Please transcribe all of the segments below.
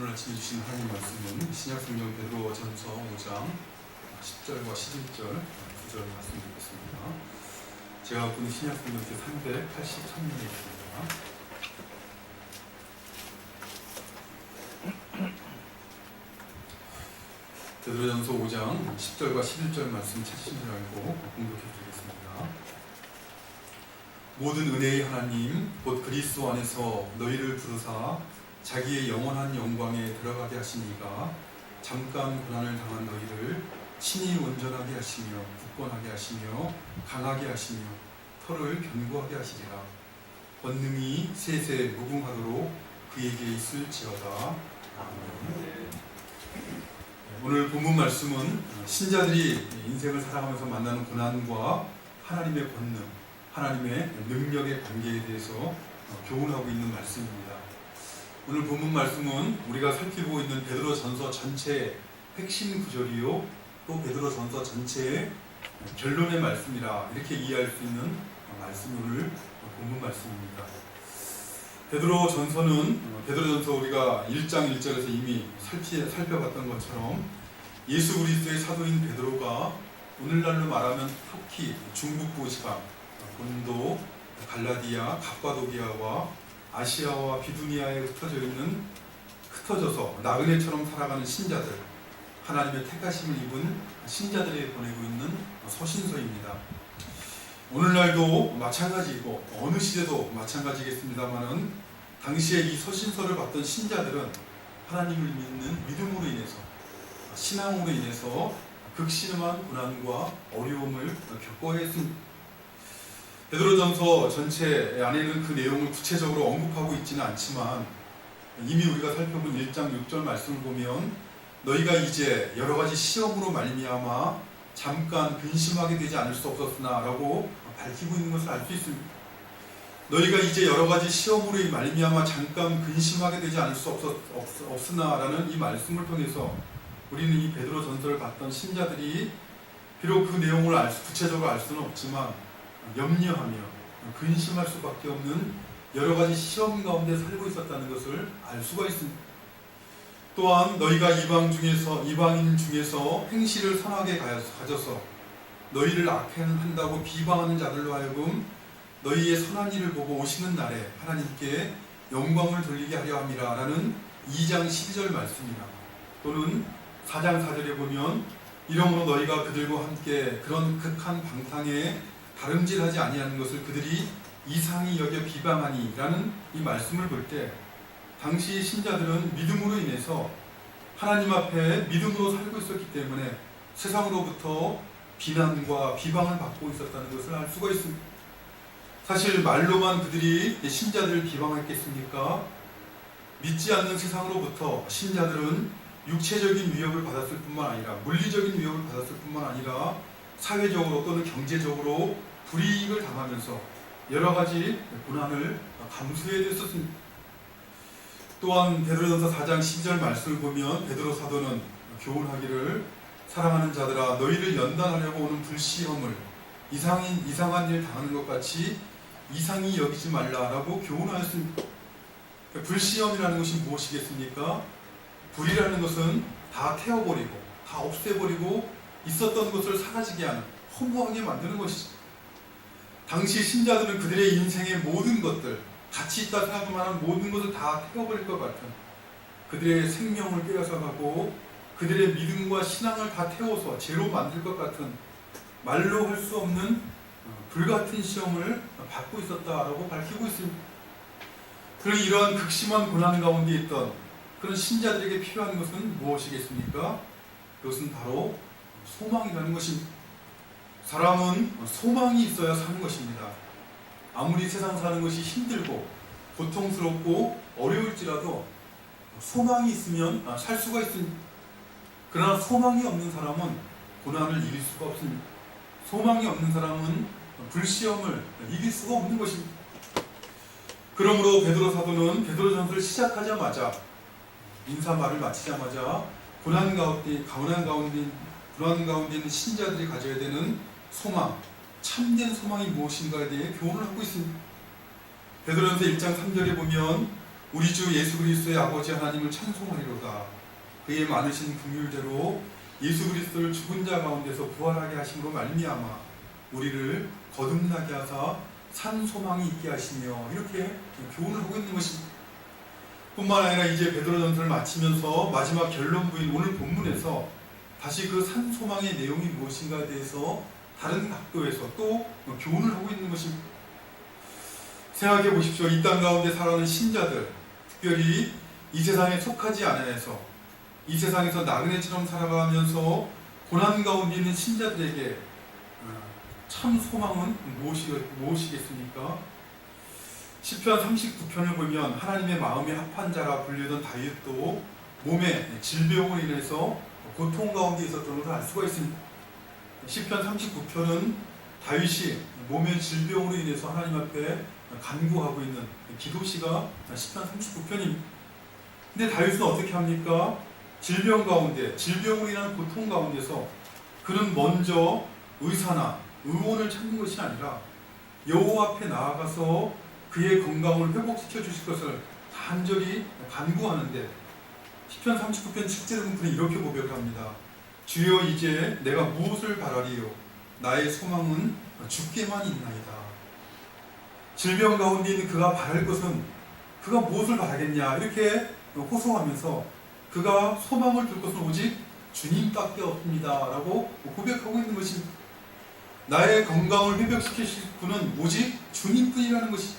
오늘 아침에 주신 하나님 말씀은 신약성경 베드로전서 5장 10절과 11절 9절 말씀 드리겠습니다. 제가 갖고 신약성경 제 383면에 있습니다. 베드로전서 5장 10절과 11절 말씀 찾으신 줄 알고 공독해 드리겠습니다. 모든 은혜의 하나님 곧 그리스도 안에서 너희를 부르사 자기의 영원한 영광에 들어가게 하시니가 잠깐 고난을 당한 너희를 친히 온전하게 하시며 굳건하게 하시며 강하게 하시며 털을 견고하게 하시리라 권능이 세세 무궁하도록 그에게 있을지어다 아멘. 오늘 본문 말씀은 신자들이 인생을 살아가면서 만나는 고난과 하나님의 권능, 하나님의 능력의 관계에 대해서 교훈하고 있는 말씀입니다. 오늘 본문 말씀은 우리가 살피고 있는 베드로 전서 전체의 핵심 구절이요 또 베드로 전서 전체의 결론의 말씀이라 이렇게 이해할 수 있는 오늘 본문 말씀입니다. 베드로 전서는 베드로 전서 우리가 1장 1절에서 이미 살피, 살펴봤던 것처럼 예수 그리스도의 사도인 베드로가 오늘날로 말하면 터키, 중북부 지방, 본도, 갈라디아, 갑바도기아와 아시아와 비두니아에 흩어져 있는 흩어져서 나그네처럼 살아가는 신자들 하나님의 택하심을 입은 신자들에게 보내고 있는 서신서입니다. 오늘날도 마찬가지이고 어느 시대도 마찬가지겠습니다만은 당시에 이 서신서를 받던 신자들은 하나님을 믿는 믿음으로 인해서 신앙으로 인해서 극심한 고난과 어려움을 겪어야 했습니다. 베드로전서 전체 안에는 그 내용을 구체적으로 언급하고 있지는 않지만 이미 우리가 살펴본 1장 6절 말씀을 보면 너희가 이제 여러 가지 시험으로 말미암아 잠깐 근심하게 되지 않을 수 없었으나라고 밝히고 있는 것을 알 수 있습니다. 너희가 이제 여러 가지 시험으로 말미암아 잠깐 근심하게 되지 않을 수 없었, 없, 없으나라는 이 말씀을 통해서 우리는 이 베드로 전서를 봤던 신자들이 비록 그 내용을 알 수, 구체적으로 알 수는 없지만 염려하며 근심할 수밖에 없는 여러 가지 시험 가운데 살고 있었다는 것을 알 수가 있습니다. 또한 너희가 이방 중에서 이방인 중에서 행실을 선하게 가져서 너희를 악행한다고 비방하는 자들로 하여금 너희의 선한 일을 보고 오시는 날에 하나님께 영광을 돌리게 하려 함이라라는 2장 12절 말씀이나 또는 4장 4절에 보면 이러므로 너희가 그들과 함께 그런 극한 방탕에 다름질하지 아니하는 것을 그들이 이상히 여겨 비방하니라는 이 말씀을 볼 때 당시 신자들은 믿음으로 인해서 하나님 앞에 믿음으로 살고 있었기 때문에 세상으로부터 비난과 비방을 받고 있었다는 것을 알 수가 있습니다. 사실 말로만 그들이 신자들을 비방했겠습니까? 믿지 않는 세상으로부터 신자들은 육체적인 위협을 받았을 뿐만 아니라 물리적인 위협을 받았을 뿐만 아니라 사회적으로 또는 경제적으로 불이익을 당하면서 여러 가지 고난을 감수해야 됐었습니다. 또한 베드로전서 4장 12절 말씀을 보면 베드로 사도는 교훈하기를 사랑하는 자들아 너희를 연단하려고 오는 불시험을 이상인 이상한 일 당하는 것 같이 이상히 여기지 말라라고 교훈하였습니다. 불시험이라는 것이 무엇이겠습니까? 불이라는 것은 다 태워버리고 다 없애버리고 있었던 것을 사라지게 하는 허무하게 만드는 것이죠. 당시 신자들은 그들의 인생의 모든 것들 가치 있다 생각만한 모든 것을 다 태워버릴 것 같은 그들의 생명을 빼앗아가고 그들의 믿음과 신앙을 다 태워서 죄로 만들 것 같은 말로 할 수 없는 불같은 시험을 받고 있었다라고 밝히고 있습니다. 그리고 이러한 극심한 고난 가운데 있던 그런 신자들에게 필요한 것은 무엇이겠습니까? 그것은 바로 소망이라는 것입니다. 사람은 소망이 있어야 사는 것입니다. 아무리 세상 사는 것이 힘들고 고통스럽고 어려울지라도 소망이 있으면 살 수가 있습니다. 그러나 소망이 없는 사람은 고난을 이길 수가 없습니다. 소망이 없는 사람은 불시험을 이길 수가 없는 것입니다. 그러므로 베드로 사도는 베드로 전서를 시작하자마자 인사 말을 마치자마자 고난 가운데 가운데 고난 가운데 있는 신자들이 가져야 되는 소망, 참된 소망이 무엇인가에 대해 교훈을 하고 있습니다. 베드로전서 1장 3절에 보면 우리 주 예수 그리스도의 아버지 하나님을 찬송하리로다. 그의 많으신 긍휼대로 예수 그리스도를 죽은 자 가운데서 부활하게 하심으로 말미암아 우리를 거듭나게 하사 산 소망이 있게 하시며 이렇게 교훈을 하고 있는 것입니다. 뿐만 아니라 이제 베드로전서를 마치면서 마지막 결론부인 오늘 본문에서 다시 그 산 소망의 내용이 무엇인가에 대해서 다른 각도에서 또 교훈을 하고 있는 것입니다. 생각해 보십시오. 이 땅 가운데 살아가는 신자들, 특별히 이 세상에 속하지 않아서 이 세상에서 나그네처럼 살아가면서 고난 가운데 있는 신자들에게 어, 참 소망은 무엇이, 무엇이겠습니까? 10편 39편을 보면 하나님의 마음에 합한 자라 불리던 다윗도 몸에 질병으로 인해서 고통 가운데 있었던 것을 알 수가 있습니다. 10편 39편은 다윗이 몸의 질병으로 인해서 하나님 앞에 간구하고 있는 기도시가 10편 39편입니다. 근데 다윗은 어떻게 합니까? 질병 가운데, 질병으로 인한 고통 가운데서 그는 먼저 의사나 의원을 찾는 것이 아니라 여호와 앞에 나아가서 그의 건강을 회복시켜 주실 것을 간절히 간구하는데 10편 39편 7절에 보면 이렇게 고백합니다. 주여 이제 내가 무엇을 바라리요? 나의 소망은 죽게만 있나이다. 질병 가운데 있는 그가 바랄 것은 그가 무엇을 바라겠냐 이렇게 호소하면서 그가 소망을 둘 것은 오직 주님밖에 없습니다라고 고백하고 있는 것입니다. 나의 건강을 회복시키실 분은 오직 주님뿐이라는 것이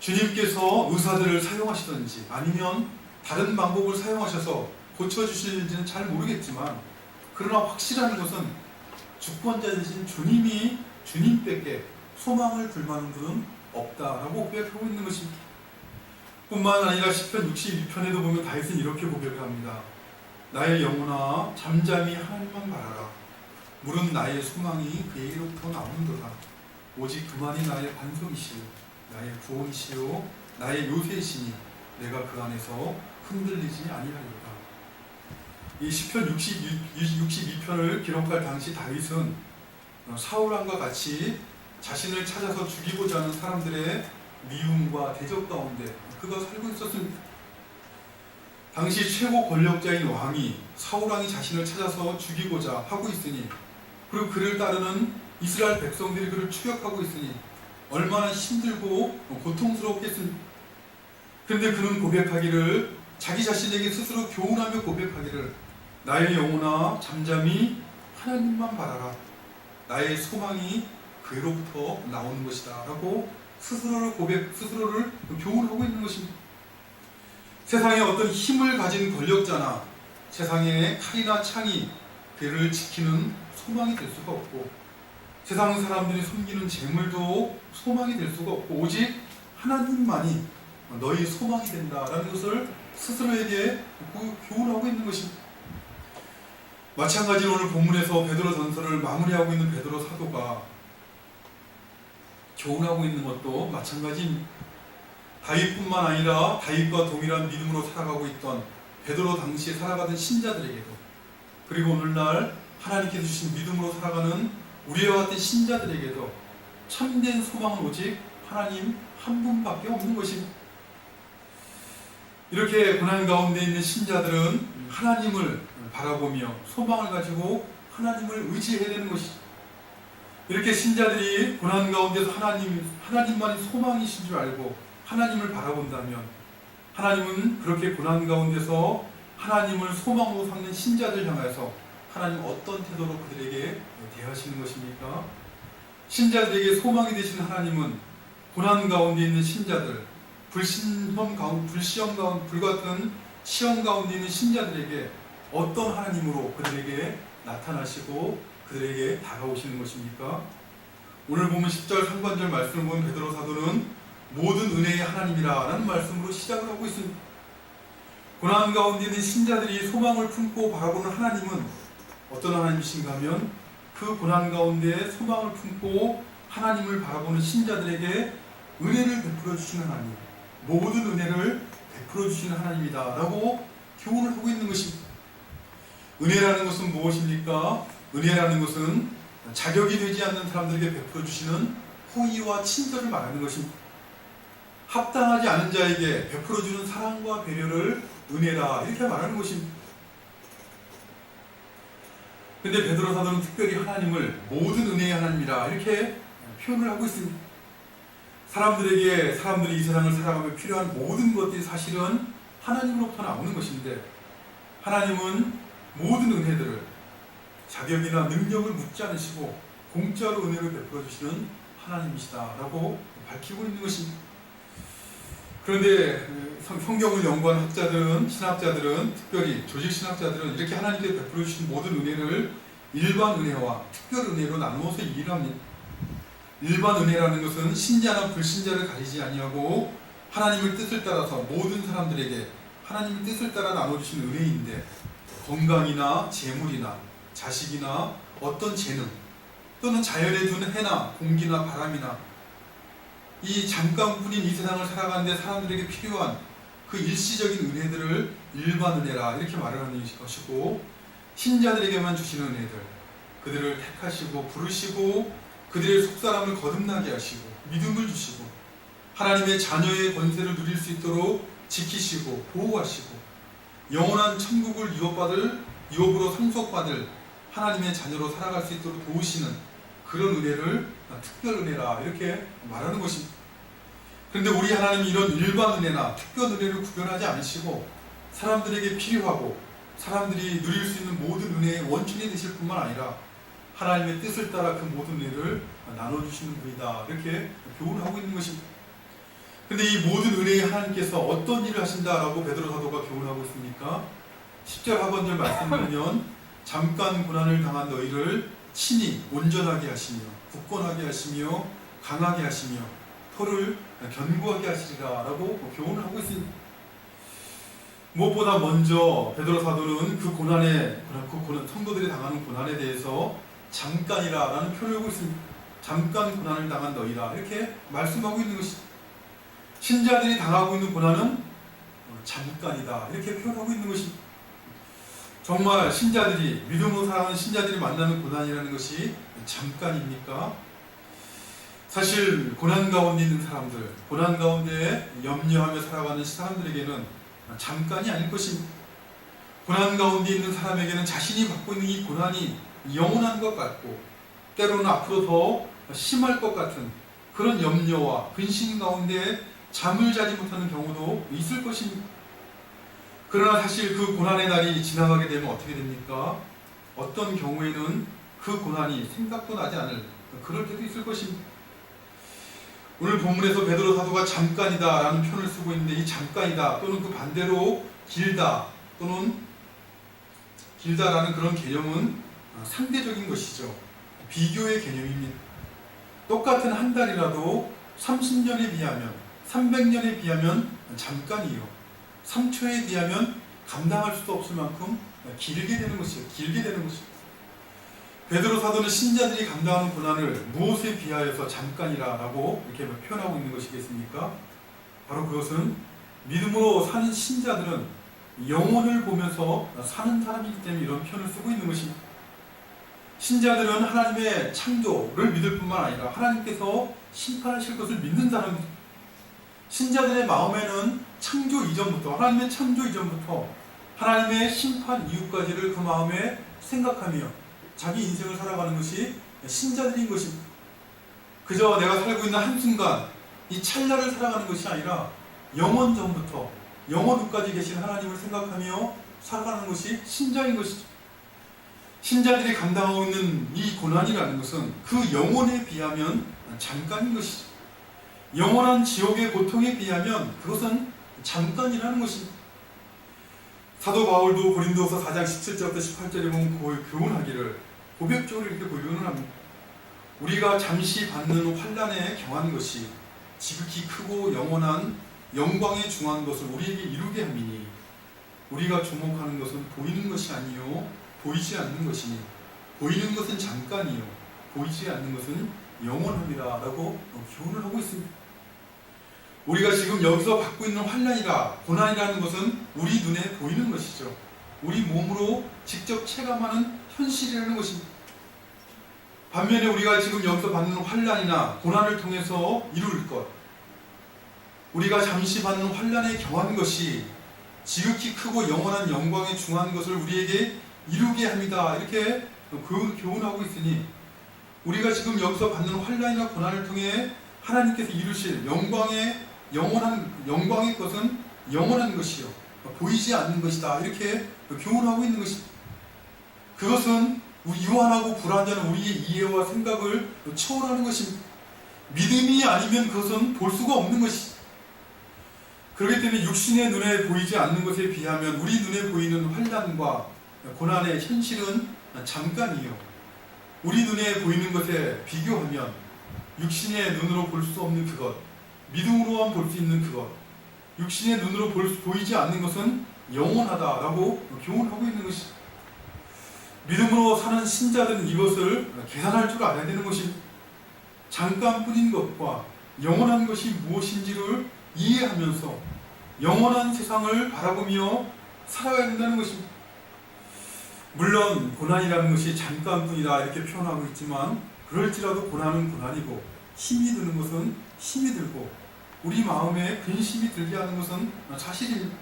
주님께서 의사들을 사용하시든지 아니면 다른 방법을 사용하셔서 고쳐주실지는 잘 모르겠지만 그러나 확실한 것은 주권자 되신 주님이 주님께 소망을 둘 만한 분은 없다라고 고백하고 있는 것입니다. 뿐만 아니라 10편 62편에도 보면 다윗은 이렇게 고백합니다. 나의 영혼아 잠잠히 하나님만 바라라. 물은 나의 소망이 그에게로부터 나오는도다. 오직 그만이 나의 반석이시요 나의 구원이시요 나의 요새이시니 내가 그 안에서 흔들리지 아니하리로다. 이 시편 62 편을 기록할 당시 다윗은 사울 왕과 같이 자신을 찾아서 죽이고자 하는 사람들의 미움과 대적 가운데 그가 살고 있었습니다. 당시 최고 권력자인 왕이 사울 왕이 자신을 찾아서 죽이고자 하고 있으니 그리고 그를 따르는 이스라엘 백성들이 그를 추격하고 있으니 얼마나 힘들고 고통스럽겠습니까? 그런데 그는 고백하기를 자기 자신에게 스스로 교훈하며 고백하기를 나의 영혼아 잠잠히 하나님만 바라라 나의 소망이 그로부터 나오는 것이다 라고 스스로를 고백, 스스로를 교훈하고 있는 것입니다. 세상에 어떤 힘을 가진 권력자나 세상에 칼이나 창이 그를 지키는 소망이 될 수가 없고 세상 사람들이 섬기는 재물도 소망이 될 수가 없고 오직 하나님만이 너희 소망이 된다라는 것을 스스로에게 교훈하고 있는 것입니다. 마찬가지로 오늘 본문에서 베드로 전서를 마무리하고 있는 베드로 사도가 교훈하고 있는 것도 마찬가지입니다. 다윗뿐만 아니라 다윗과 동일한 믿음으로 살아가고 있던 베드로 당시에 살아가던 신자들에게도 그리고 오늘날 하나님께서 주신 믿음으로 살아가는 우리와 같은 신자들에게도 참된 소망은 오직 하나님 한 분밖에 없는 것입니다. 이렇게 고난 가운데 있는 신자들은 하나님을 바라보며 소망을 가지고 하나님을 의지해야 되는 것이죠. 이렇게 신자들이 고난 가운데서 하나님, 하나님만이 소망이신 줄 알고 하나님을 바라본다면 하나님은 그렇게 고난 가운데서 하나님을 소망으로 삼는 신자들 향해서 하나님 어떤 태도로 그들에게 대하시는 것입니까? 신자들에게 소망이 되신 하나님은 고난 가운데 있는 신자들, 불신험 가운데, 불시험 가운데, 불 같은 시험 가운데 있는 신자들에게 어떤 하나님으로 그들에게 나타나시고 그들에게 다가오시는 것입니까? 오늘 보면 10절 상관절 말씀을 보면 베드로 사도는 모든 은혜의 하나님이라 라는 말씀으로 시작을 하고 있습니다. 고난 가운데 있는 신자들이 소망을 품고 바라보는 하나님은 어떤 하나님이신가 하면 그 고난 가운데 소망을 품고 하나님을 바라보는 신자들에게 은혜를 베풀어 주시는 하나님, 모든 은혜를 베풀어 주시는 하나님이다 라고 교훈을 하고 있는 것입니다. 은혜라는 것은 무엇입니까? 은혜라는 것은 자격이 되지 않는 사람들에게 베풀어 주시는 호의와 친절을 말하는 것입니다. 합당하지 않은 자에게 베풀어 주는 사랑과 배려를 은혜라 이렇게 말하는 것입니다. 근데 베드로 사도는 특별히 하나님을 모든 은혜의 하나님이라 이렇게 표현을 하고 있습니다. 사람들에게 사람들이 이 세상을 살아가며 필요한 모든 것들이 사실은 하나님으로부터 나오는 것인데 하나님은 모든 은혜들을 자격이나 능력을 묻지 않으시고 공짜로 은혜를 베풀어 주시는 하나님이시다라고 밝히고 있는 것입니다. 그런데 성- 성경을 연구한 학자들은 신학자들은 특별히 조직 신학자들은 이렇게 하나님께 베풀어 주신 모든 은혜를 일반 은혜와 특별 은혜로 나누어서 이해를 합니다. 일반 은혜라는 것은 신자나 불신자를 가리지 아니하고 하나님의 뜻을 따라서 모든 사람들에게 하나님의 뜻을 따라 나눠주신 은혜인데 건강이나 재물이나 자식이나 어떤 재능 또는 자연에 주는 해나 공기나 바람이나 이 잠깐뿐인 이 세상을 살아가는데 사람들에게 필요한 그 일시적인 은혜들을 일반 은혜라 이렇게 말하는 것이고 신자들에게만 주시는 은혜들 그들을 택하시고 부르시고 그들의 속사람을 거듭나게 하시고 믿음을 주시고 하나님의 자녀의 권세를 누릴 수 있도록 지키시고 보호하시고 영원한 천국을 유업받을 유업으로 상속받을 하나님의 자녀로 살아갈 수 있도록 도우시는 그런 은혜를 특별 은혜라 이렇게 말하는 것입니다. 그런데 우리 하나님이 이런 일반 은혜나 특별 은혜를 구별하지 않으시고 사람들에게 필요하고 사람들이 누릴 수 있는 모든 은혜의 원천이 되실 뿐만 아니라 하나님의 뜻을 따라 그 모든 은혜를 나눠주시는 분이다 이렇게 교훈을 하고 있는 것입니다. 근데 이 모든 은혜의 하나님께서 어떤 일을 하신다라고 베드로 사도가 교훈하고 있습니까? 10절 하반절 말씀을 보면 잠깐 고난을 당한 너희를 친히 온전하게 하시며 굳건하게 하시며 강하게 하시며 혀를 견고하게 하시리라라고 교훈을 하고 있습니다. 무엇보다 먼저 베드로 사도는 그 고난에 그 고난, 성도들이 당하는 고난에 대해서 잠깐이라라는 표현을 하고 있습니다. 잠깐 고난을 당한 너희라 이렇게 말씀하고 있는 것이 신자들이 당하고 있는 고난은 어, 잠깐이다 이렇게 표현하고 있는 것이 정말 신자들이 믿음으로 살아가는 신자들이 만나는 고난이라는 것이 잠깐입니까? 사실 고난 가운데 있는 사람들, 고난 가운데 염려하며 살아가는 사람들에게는 잠깐이 아닐 것입니다. 고난 가운데 있는 사람에게는 자신이 받고 있는 이 고난이 영원한 것 같고 때로는 앞으로 더 심할 것 같은 그런 염려와 근심 가운데 잠을 자지 못하는 경우도 있을 것입니다. 그러나 사실 그 고난의 날이 지나가게 되면 어떻게 됩니까? 어떤 경우에는 그 고난이 생각도 나지 않을 그럴 때도 있을 것입니다. 오늘 본문에서 베드로 사도가 잠깐이다라는 표현을 쓰고 있는데 이 잠깐이다 또는 그 반대로 길다 또는 길다라는 그런 개념은 상대적인 것이죠. 비교의 개념입니다. 똑같은 한 달이라도 30년에 비하면 300년에 비하면 잠깐이요. 3초에 비하면 감당할 수도 없을 만큼 길게 되는 것이요. 길게 되는 것이요. 베드로 사도는 신자들이 감당하는 고난을 무엇에 비하여서 잠깐이라라고 이렇게 표현하고 있는 것이겠습니까? 바로 그것은 믿음으로 사는 신자들은 영혼을 보면서 사는 사람이기 때문에 이런 표현을 쓰고 있는 것입니다. 신자들은 하나님의 창조를 믿을 뿐만 아니라 하나님께서 심판하실 것을 믿는 사람입니다. 신자들의 마음에는 창조 이전부터 하나님의 창조 이전부터 하나님의 심판 이후까지를 그 마음에 생각하며 자기 인생을 살아가는 것이 신자들인 것입니다. 그저 내가 살고 있는 한순간 이 찰나를 살아가는 것이 아니라 영원 전부터 영원 후까지 계신 하나님을 생각하며 살아가는 것이 신자인 것이죠. 신자들이 감당하고 있는 이 고난이라는 것은 그 영혼에 비하면 잠깐인 것이죠. 영원한 지옥의 고통에 비하면 그것은 잠깐이라는 것입니다. 사도 바울도 고린도서 4장 17절부터 18절에 보면 교훈하기를 고백적으로 이렇게 고백을 합니다. 우리가 잠시 받는 환란에 경한 것이 지극히 크고 영원한 영광에 중한 것을 우리에게 이루게 함이니 우리가 주목하는 것은 보이는 것이 아니요 보이지 않는 것이니 보이는 것은 잠깐이요 보이지 않는 것은 영원합니다라고 교훈을 하고 있습니다. 우리가 지금 여기서 받고 있는 환란이라 고난이라는 것은 우리 눈에 보이는 것이죠. 우리 몸으로 직접 체감하는 현실이라는 것입니다. 반면에 우리가 지금 여기서 받는 환란이나 고난을 통해서 이룰 것, 우리가 잠시 받는 환란에 경한 것이 지극히 크고 영원한 영광에 중한 것을 우리에게 이루게 합니다. 이렇게 교- 교훈하고 있으니 우리가 지금 여기서 받는 환란이나 고난을 통해 하나님께서 이루실 영광의 영원한 영광의 것은 영원한 것이요 보이지 않는 것이다. 이렇게 교훈 하고 있는 것입니다. 그것은 유한하고 불완전한 우리의 이해와 생각을 초월하는 것입니다. 믿음이 아니면 그것은 볼 수가 없는 것이. 그렇기 때문에 육신의 눈에 보이지 않는 것에 비하면 우리 눈에 보이는 환란과 고난의 현실은 잠깐이요. 우리 눈에 보이는 것에 비교하면 육신의 눈으로 볼 수 없는 그것, 믿음으로만 볼 수 있는 그것, 육신의 눈으로 볼 수, 보이지 않는 것은 영원하다라고 교훈하고 있는 것이. 믿음으로 사는 신자들은 이것을 계산할 줄 알아야 되는 것이 잠깐뿐인 것과 영원한 것이 무엇인지를 이해하면서 영원한 세상을 바라보며 살아가야 된다는 것입니다. 물론 고난이라는 것이 잠깐뿐이다 이렇게 표현하고 있지만 그럴지라도 고난은 고난이고 힘이 드는 것은 힘이 들고 우리 마음에 근심이 들게 하는 것은 사실입니다.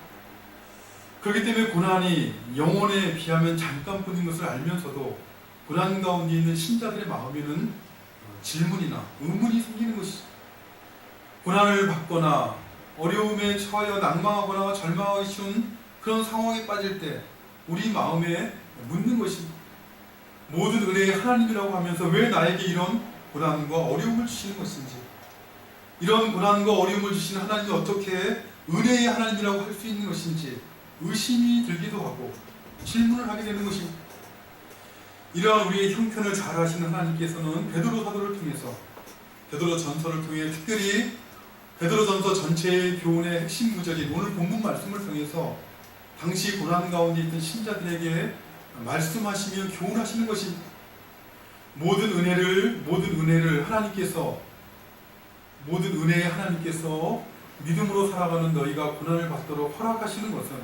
그렇기 때문에 고난이 영혼에 비하면 잠깐뿐인 것을 알면서도 고난 가운데 있는 신자들의 마음에는 질문이나 의문이 생기는 것이죠. 고난을 받거나 어려움에 처하여 낭망하거나 절망하기 쉬운 그런 상황에 빠질 때 우리 마음에 묻는 것입니다. 모든 은혜의 하나님이라고 하면서 왜 나에게 이런 고난과 어려움을 주시는 것인지 이런 고난과 어려움을 주시는 하나님이 어떻게 은혜의 하나님이라고 할 수 있는 것인지 의심이 들기도 하고 질문을 하게 되는 것입니다. 이러한 우리의 형편을 잘 아시는 하나님께서는 베드로 사도를 통해서 베드로 전서를 통해 특별히 베드로 전서 전체의 교훈의 핵심 구절인 오늘 본문 말씀을 통해서 당시 고난 가운데 있던 신자들에게 말씀하시며 교훈하시는 것입니다. 모든 은혜를 모든 은혜를 하나님께서 모든 은혜의 하나님께서 믿음으로 살아가는 너희가 고난을 받도록 허락하시는 것은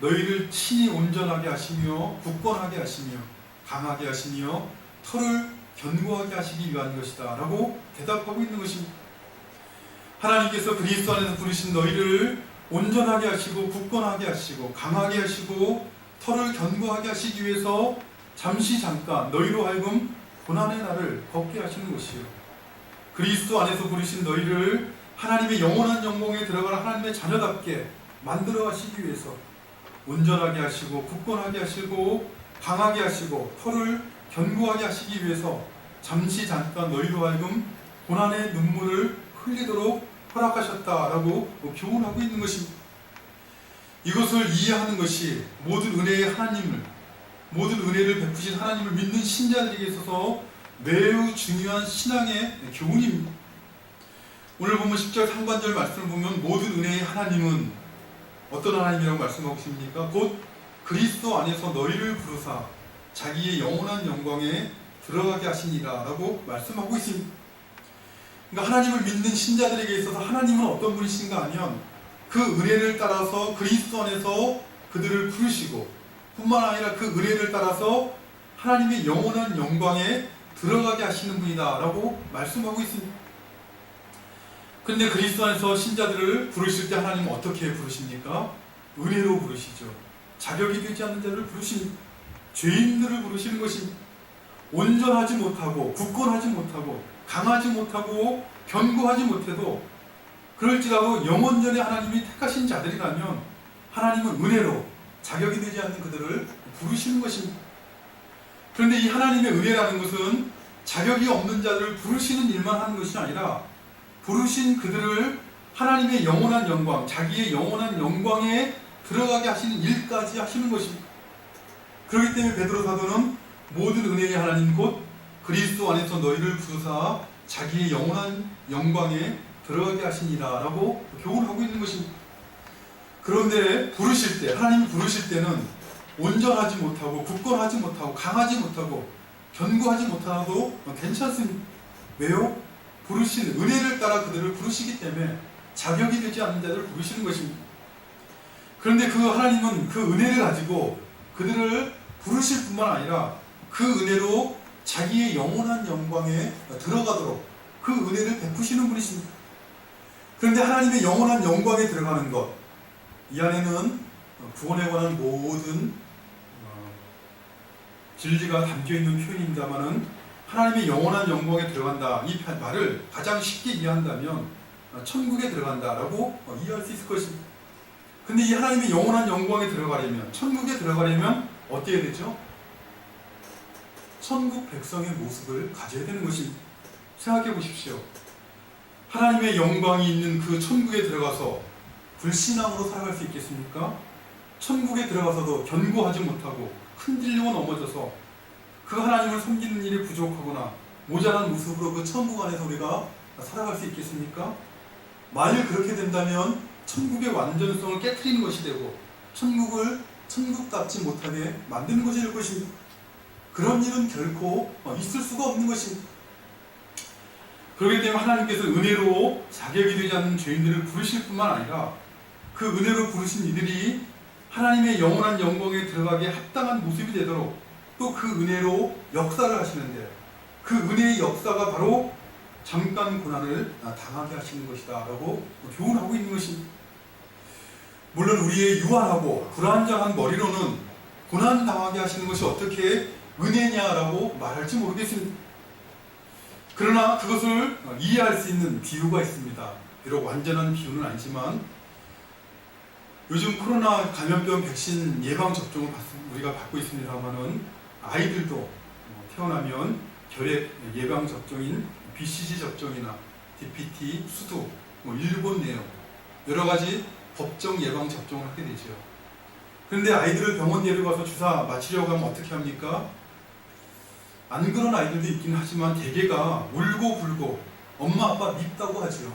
너희를 친히 온전하게 하시며 굳건하게 하시며 강하게 하시며 털을 견고하게 하시기 위한 것이다 라고 대답하고 있는 것입니다. 하나님께서 그리스도 안에서 부르신 너희를 온전하게 하시고 굳건하게 하시고 강하게 하시고 털을 견고하게 하시기 위해서 잠시 잠깐 너희로 하여금 고난의 날을 걷게 하시는 것이요. 그리스도 안에서 부르신 너희를 하나님의 영원한 영광에 들어갈 하나님의 자녀답게 만들어 가시기 위해서 온전하게 하시고 굳건하게 하시고 강하게 하시고 털을 견고하게 하시기 위해서 잠시 잠깐 너희로 하여금 고난의 눈물을 흘리도록 허락하셨다라고 교훈하고 있는 것입니다. 이것을 이해하는 것이 모든 은혜의 하나님을 모든 은혜를 베푸신 하나님을 믿는 신자들에게 있어서 매우 중요한 신앙의 교훈입니다. 오늘 보면 10절 상관절 말씀을 보면 모든 은혜의 하나님은 어떤 하나님이라고 말씀하고 있습니까? 곧 그리스도 안에서 너희를 부르사 자기의 영원한 영광에 들어가게 하시니라 라고 말씀하고 있습니다. 그러니까 하나님을 믿는 신자들에게 있어서 하나님은 어떤 분이신가 하면 그 은혜를 따라서 그리스도 안에서 그들을 부르시고 뿐만 아니라 그 은혜를 따라서 하나님의 영원한 영광에 들어가게 하시는 분이다 라고 말씀하고 있습니다. 근데 그리스도 안에서 신자들을 부르실 때 하나님은 어떻게 부르십니까? 은혜로 부르시죠. 자격이 되지 않는 자를 부르십니다. 죄인들을 부르시는 것입니다. 온전하지 못하고 굳건하지 못하고 강하지 못하고 견고하지 못해도 그럴지라도 영원전에 하나님이 택하신 자들이라면 하나님은 은혜로 자격이 되지 않는 그들을 부르시는 것입니다. 그런데 이 하나님의 은혜라는 것은 자격이 없는 자들을 부르시는 일만 하는 것이 아니라 부르신 그들을 하나님의 영원한 영광, 자기의 영원한 영광에 들어가게 하시는 일까지 하시는 것입니다. 그렇기 때문에 베드로 사도는 모든 은혜의 하나님 곧 그리스도 안에서 너희를 부르사 자기의 영원한 영광에 들어가게 하시니라라고 교훈하고 있는 것입니다. 그런데 부르실 때 하나님이 부르실 때는 온전하지 못하고 굳건하지 못하고 강하지 못하고 견고하지 못하도 괜찮습니다. 왜요? 부르신 은혜를 따라 그들을 부르시기 때문에 자격이 되지 않는 자들을 부르시는 것입니다. 그런데 그 하나님은 그 은혜를 가지고 그들을 부르실 뿐만 아니라 그 은혜로 자기의 영원한 영광에 들어가도록 그 은혜를 베푸시는 분이십니다. 그런데 하나님의 영원한 영광에 들어가는 것, 이 안에는 구원에 관한 모든 어, 진리가 담겨 있는 표현입니다만은 하나님의 영원한 영광에 들어간다 이 말을 가장 쉽게 이해한다면 어, 천국에 들어간다라고 어, 이해할 수 있을 것입니다. 근데 이 하나님의 영원한 영광에 들어가려면 천국에 들어가려면 어떻게 되죠? 천국 백성의 모습을 가져야 되는 것입니다. 생각해 보십시오. 하나님의 영광이 있는 그 천국에 들어가서 불신앙으로 살아갈 수 있겠습니까? 천국에 들어가서도 견고하지 못하고 흔들리고 넘어져서 그 하나님을 섬기는 일이 부족하거나 모자란 모습으로 그 천국 안에서 우리가 살아갈 수 있겠습니까? 만일 그렇게 된다면 천국의 완전성을 깨뜨리는 것이 되고 천국을 천국답지 못하게 만드는 될 것입니다. 그런 일은 결코 있을 수가 없는 것입니다. 그렇기 때문에 하나님께서 은혜로 자격이 되지 않는 죄인들을 부르실 뿐만 아니라 그 은혜로 부르신 이들이 하나님의 영원한 영광에 들어가기에 합당한 모습이 되도록 또 그 은혜로 역사를 하시는데 그 은혜의 역사가 바로 잠깐 고난을 당하게 하시는 것이다 라고 교훈하고 있는 것입니다. 물론 우리의 유한하고 불안정한 머리로는 고난 당하게 하시는 것이 어떻게 은혜냐라고 말할지 모르겠습니다. 그러나 그것을 이해할 수 있는 비유가 있습니다. 비록 완전한 비유는 아니지만 요즘 코로나 감염병 백신 예방 접종을 우리가 받고 있습니다만은 아이들도 어, 태어나면 결핵 예방 접종인 BCG 접종이나 DPT, 수두, 뭐 일본 내용 여러 가지 법정 예방 접종을 하게 되죠. 그런데 아이들을 병원 데려가서 주사 맞추려고 하면 어떻게 합니까? 안 그런 아이들도 있긴 하지만 대개가 울고 불고 엄마 아빠 밉다고 하죠.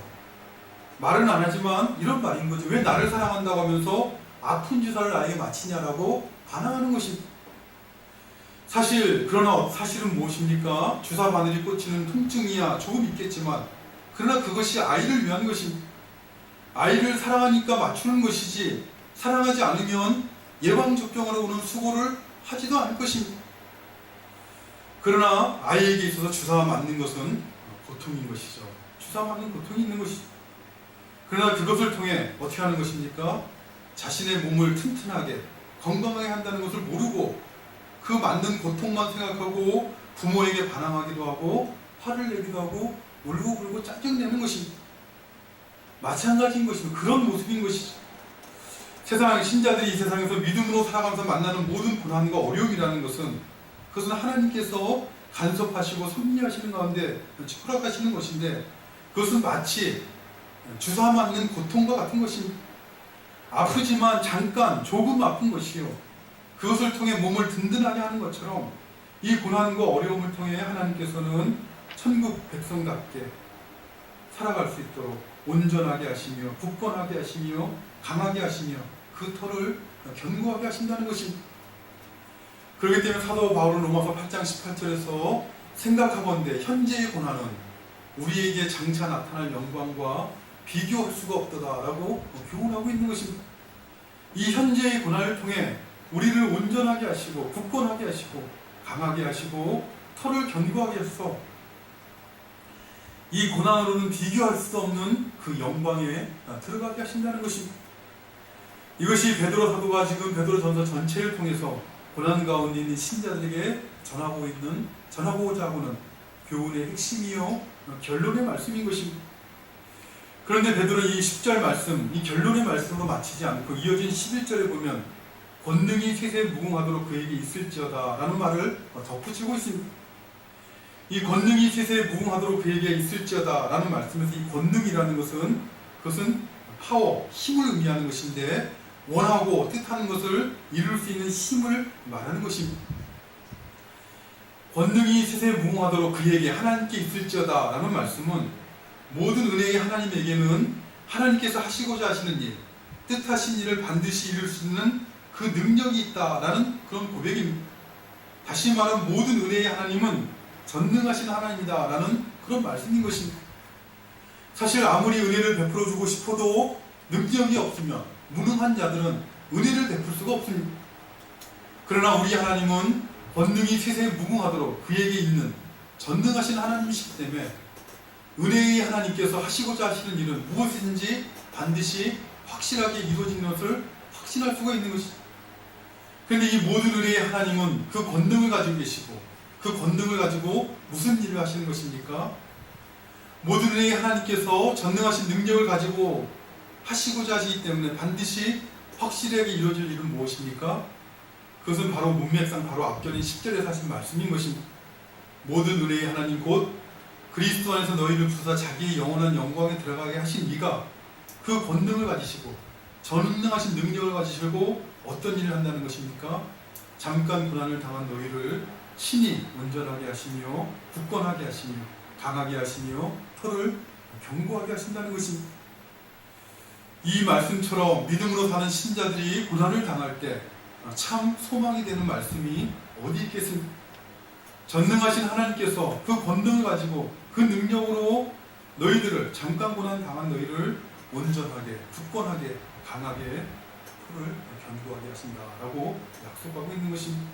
말은 안 하지만 이런 말인 거죠. 왜 나를 사랑한다고 하면서 아픈 주사를 아이에 맞히냐라고 반항하는 것입니다. 사실 그러나 사실은 무엇입니까? 주사 바늘이 꽂히는 통증이야 조금 있겠지만 그러나 그것이 아이를 위한 것입니다. 아이를 사랑하니까 맞추는 것이지 사랑하지 않으면 예방 접종하러 오는 수고를 하지도 않을 것입니다. 그러나 아이에게 있어서 주사 맞는 것은 고통인 것이죠. 주사 맞는 고통이 있는 것이죠. 그러나 그것을 통해 어떻게 하는 것입니까? 자신의 몸을 튼튼하게 건강하게 한다는 것을 모르고 그 맞는 고통만 생각하고 부모에게 반항하기도 하고 화를 내기도 하고 울고 불고 짜증내는 것입니다. 마찬가지인 것입니다. 그런 모습인 것이죠. 세상 신자들이 이 세상에서 믿음으로 살아가면서 만나는 모든 고난과 어려움이라는 것은 그것은 하나님께서 간섭하시고 섭리하시는 가운데 허락하시는 것인데 그것은 마치 주사 맞는 고통과 같은 것입니다. 아프지만 잠깐 조금 아픈 것이요. 그것을 통해 몸을 든든하게 하는 것처럼 이 고난과 어려움을 통해 하나님께서는 천국 백성답게 살아갈 수 있도록 온전하게 하시며 굳건하게 하시며 강하게 하시며 그 터를 견고하게 하신다는 것입니다. 그렇기 때문에 사도 바울은 로마서 8장 18절에서 생각하건대 현재의 고난은 우리에게 장차 나타날 영광과 비교할 수가 없다라고 교훈하고 있는 것입니다. 이 현재의 고난을 통해 우리를 온전하게 하시고 굳건하게 하시고 강하게 하시고 털을 견고하게 해서 이 고난으로는 비교할 수 없는 그 영광에 들어가게 하신다는 것입니다. 이것이 베드로 사도가 지금 베드로 전서 전체를 통해서 고난 가운데 있는 신자들에게 전하고 있는 전하고자 하고는 교훈의 핵심이요 결론의 말씀인 것입니다. 그런데 베드로 이 10절 말씀, 이 결론의 말씀으로 마치지 않고 이어진 11절에 보면 권능이 세세 무궁하도록 그에게 있을지어다 라는 말을 덧붙이고 있습니다. 이 권능이 세세 무궁하도록 그에게 있을지어다 라는 말씀에서 이 권능이라는 것은 그것은 파워, 힘을 의미하는 것인데 원하고 뜻하는 것을 이룰 수 있는 힘을 말하는 것입니다. 권능이 세세 무궁하도록 그에게 하나님께 있을지어다 라는 말씀은 모든 은혜의 하나님에게는 하나님께서 하시고자 하시는 일, 뜻하신 일을 반드시 이룰 수 있는 그 능력이 있다라는 그런 고백입니다. 다시 말하면 모든 은혜의 하나님은 전능하신 하나님이다라는 그런 말씀인 것입니다. 사실 아무리 은혜를 베풀어 주고 싶어도 능력이 없으면 무능한 자들은 은혜를 베풀 수가 없습니다. 그러나 우리 하나님은 권능이 세세 무궁하도록 그에게 있는 전능하신 하나님이시기 때문에 은혜의 하나님께서 하시고자 하시는 일은 무엇이든지 반드시 확실하게 이루어지는 것을 확신할 수가 있는 것이죠. 그런데 이 모든 은혜의 하나님은 그 권능을 가지고 계시고 그 권능을 가지고 무슨 일을 하시는 것입니까? 모든 은혜의 하나님께서 전능하신 능력을 가지고 하시고자 하시기 때문에 반드시 확실하게 이루어질 일은 무엇입니까? 그것은 바로 문맥상 바로 앞절인 10절에 하신 말씀인 것입니다. 모든 은혜의 하나님 곧 그리스도 안에서 너희를 부사 자기의 영원한 영광에 들어가게 하신 이가 그 권능을 가지시고 전능하신 능력을 가지시고 어떤 일을 한다는 것입니까? 잠깐 고난을 당한 너희를 신이 온전하게 하시며 굳건하게 하시며 강하게 하시며 털을 견고하게 하신다는 것입니다. 이 말씀처럼 믿음으로 사는 신자들이 고난을 당할 때 참 소망이 되는 말씀이 어디 있겠습니까? 전능하신 하나님께서 그 권능을 가지고 그 능력으로 너희들을 잠깐 고난 당한 너희를 온전하게 굳건하게 강하게 풀을 견고하게 하신다라고 약속하고 있는 것입니다.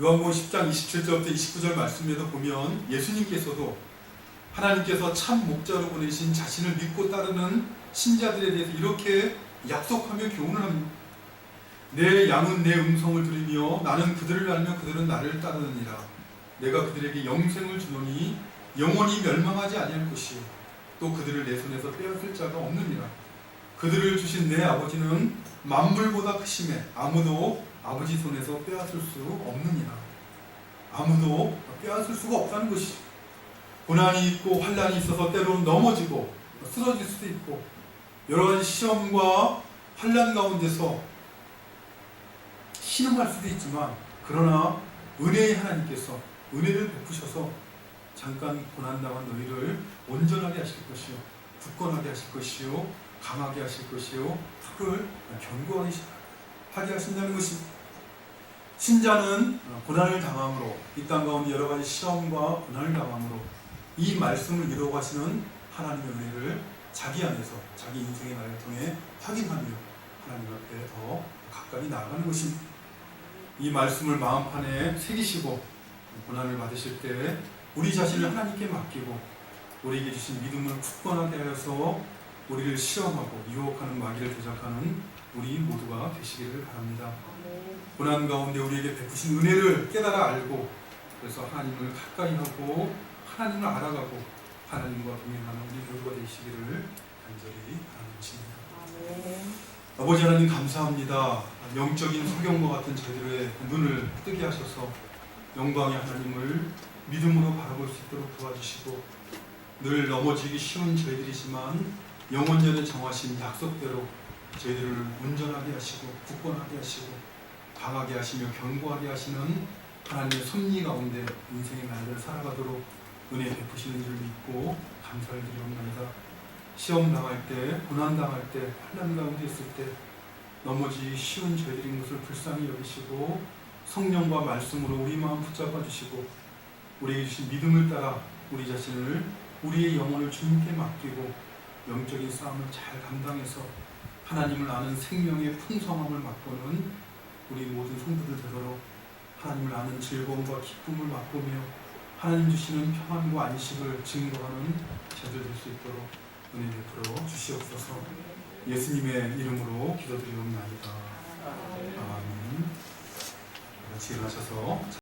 요한복음 10장 27절부터 29절 말씀에도 보면 예수님께서도 하나님께서 참 목자로 보내신 자신을 믿고 따르는 신자들에 대해서 이렇게 약속하며 교훈을 합니다. 내 양은 내 음성을 들으며 나는 그들을 알며 그들은 나를 따르느니라. 내가 그들에게 영생을 주노니 영원히 멸망하지 아니할 것이요 또 그들을 내 손에서 빼앗을 자가 없느니라. 그들을 주신 내 아버지는 만물보다 크심에 아무도 아버지 손에서 빼앗을 수 없느니라. 아무도 빼앗을 수가 없다는 것이죠. 고난이 있고 환란이 있어서 때로는 넘어지고 쓰러질 수도 있고 여러 가지 시험과 환란 가운데서 신음할 수도 있지만 그러나 은혜의 하나님께서 은혜를 베푸셔서 잠깐 고난당한 너희를 온전하게 하실 것이요 굳건하게 하실 것이요 강하게 하실 것이요 털을 견고하게 하게 하신다는 것입니다. 신자는 고난을 당함으로 이 땅 가운데 여러 가지 시험과 고난을 당함으로 이 말씀을 이루어 가시는 하나님의 은혜를 자기 안에서 자기 인생의 날을 통해 확인하며 하나님 앞에 더 가까이 나아가는 것입니다. 이 말씀을 마음판에 새기시고 고난을 받으실 때 우리 자신을 하나님께 맡기고 우리에게 주신 믿음을 굳건하게 하여서 우리를 시험하고 유혹하는 마귀를 대적하는 우리 모두가 되시기를 바랍니다. 고난 가운데 우리에게 베푸신 은혜를 깨달아 알고 그래서 하나님을 가까이 하고 하나님을 알아가고 하나님과 동행하는 우리 모두가 되시기를 간절히 바라는 것입니다. 아버지 하나님 감사합니다. 영적인 소경과 같은 저희들의 눈을 뜨게 하셔서 영광의 하나님을 믿음으로 바라볼 수 있도록 도와주시고 늘 넘어지기 쉬운 저희들이지만 영원전에 정하신 약속대로 저희들을 온전하게 하시고 굳건하게 하시고 강하게 하시며 견고하게 하시는 하나님의 섭리 가운데 인생의 날을 살아가도록 은혜 베푸시는 줄 믿고 감사를 드리옵나이다. 시험 당할 때, 고난 당할 때, 환난 가운데 있을 때 넘어지기 쉬운 저희들인 것을 불쌍히 여기시고 성령과 말씀으로 우리 마음 붙잡아 주시고 우리에게 주신 믿음을 따라 우리 자신을 우리의 영혼을 주님께 맡기고 영적인 싸움을 잘 감당해서 하나님을 아는 생명의 풍성함을 맛보는 우리 모든 성도들 되도록 하나님을 아는 즐거움과 기쁨을 맛보며 하나님 주시는 평안과 안식을 증거하는 저들 될 수 있도록 은혜 베풀어 주시옵소서 예수님의 이름으로 기도드리옵나이다. 같이 일어나셔서